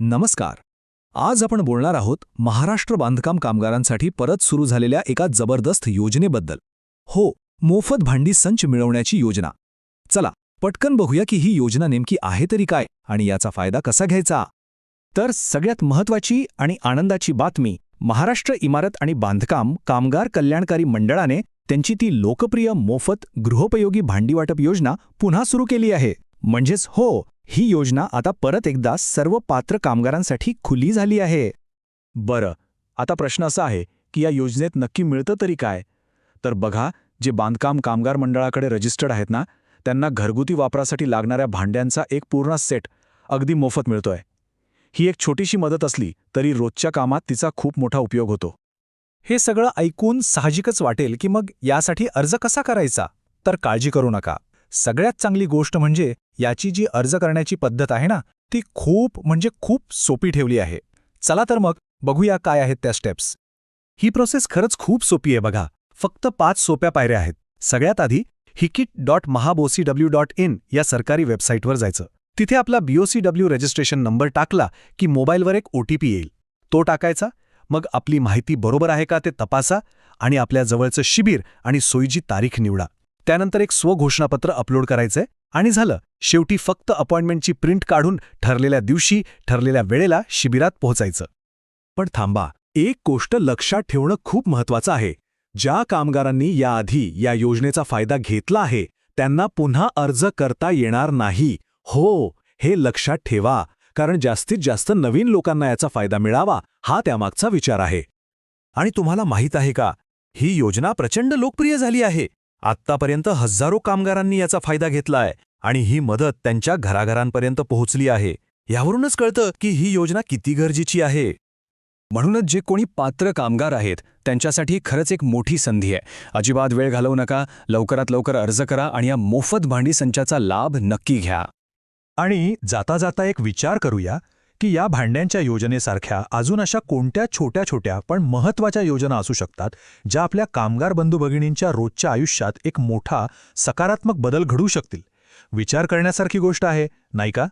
नमस्कार. आज आपण बोलणार आहोत महाराष्ट्र बांधकाम कामगारांसाठी परत सुरू झालेल्या एका जबरदस्त योजनेबद्दल. हो मोफत भांडी संच मिळवण्याची योजना. चला पटकन बघूया की ही योजना नेमकी आहे तरी काय आणि याचा फायदा कसा घ्यायचा? तर सगळ्यात महत्वाची आणि आनंदाची बातमी महाराष्ट्र इमारत आणि बांधकाम कामगार कल्याणकारी मंडळाने त्यांची ती लोकप्रिय मोफत गृहोपयोगी भांडीवाटप योजना पुन्हा सुरू केली आहे. म्हणजेच हो ही योजना आता परत एकदा सर्व पात्र कामगारांसाठी खुली झाली आहे. बरं आता प्रश्न असा आहे की या योजनेत नक्की मिळतं तरी काय? तर बघा जे बांधकाम कामगार मंडळाकडे रजिस्टर्ड आहेत ना त्यांना घरगुती वापरासाठी लागणाऱ्या भांड्यांचा एक पूर्ण सेट अगदी मोफत मिळतोय. ही एक छोटीशी मदत असली तरी रोजच्या कामात तिचा खूप मोठा उपयोग होतो. हे सगळं ऐकून साहजिकच वाटेल की मग यासाठी अर्ज कसा करायचा? तर काळजी करू नका. सगळ्यात चांगली गोष्ट म्हणजे याची जी अर्ज करण्याची पद्धत आहे ना ती खूप म्हणजे खूप सोपी ठेवली आहे. चला तर मग बघूया काय आहेत त्या स्टेप्स ही प्रोसेस खरंच खूप सोपी आहे बघा. फक्त पाच सोप्या पायऱ्या आहेत. सगळ्यात आधी हिकिट डॉट महाबोसी डब्ल्यू डॉट इन या सरकारी वेबसाईटवर जायचं. तिथे आपला बीओसी डब्ल्यू रजिस्ट्रेशन नंबर टाकला की मोबाईलवर एक ओटीपी येईल. तो टाकायचा मग आपली माहिती बरोबर आहे का ते तपासा आणि आपल्या जवळचं शिबिर आणि सोयीची तारीख निवडा. त्यानंतर एक स्वघोषणापत्र अपलोड करायचंय. आणि झालं शेवटी फक्त अपॉइंटमेंटची प्रिंट काढून ठरलेल्या दिवशी ठरलेल्या वेळेला शिबिरात पोहोचायचं. पण थांबा एक गोष्ट लक्षात ठेवणं खूप महत्वाचं आहे. ज्या कामगारांनी याआधी या योजनेचा फायदा घेतला आहे त्यांना पुन्हा अर्ज करता येणार नाही. हो हे लक्षात ठेवा कारण जास्तीत जास्त नवीन लोकांना याचा फायदा मिळावा हा त्यामागचा विचार आहे. आणि तुम्हाला माहीत आहे का ही योजना प्रचंड लोकप्रिय झाली आहे. आत्तापर्यंत हजारो कामगारांनी याचा फायदा घेतलाय. आणि ही मदत त्यांच्या घराघरांपर्यंत पोहोचली आहे. यावरूनच कळतं की ही योजना किती गरजेची आहे. म्हणूनच जे कोणी पात्र कामगार आहेत त्यांच्यासाठी खरंच एक मोठी संधी आहे. अजिबात वेळ घालवू नका लवकरात लवकर अर्ज करा आणि या मोफत भांडी संचाचा लाभ नक्की घ्या. आणि जाता जाता एक विचार करूया की या भांड्यांच्या योजनेसारख्या अजून अशा कोणत्या छोट्या छोट्या पण महत्त्वाच्या योजना असू शकतात ज्या आपल्या कामगार बंधू भगिनींच्या रोजच्या आयुष्यात एक मोठा सकारात्मक बदल घडू शकतील. विचार करण्यासारखी गोष्ट आहे नाही का?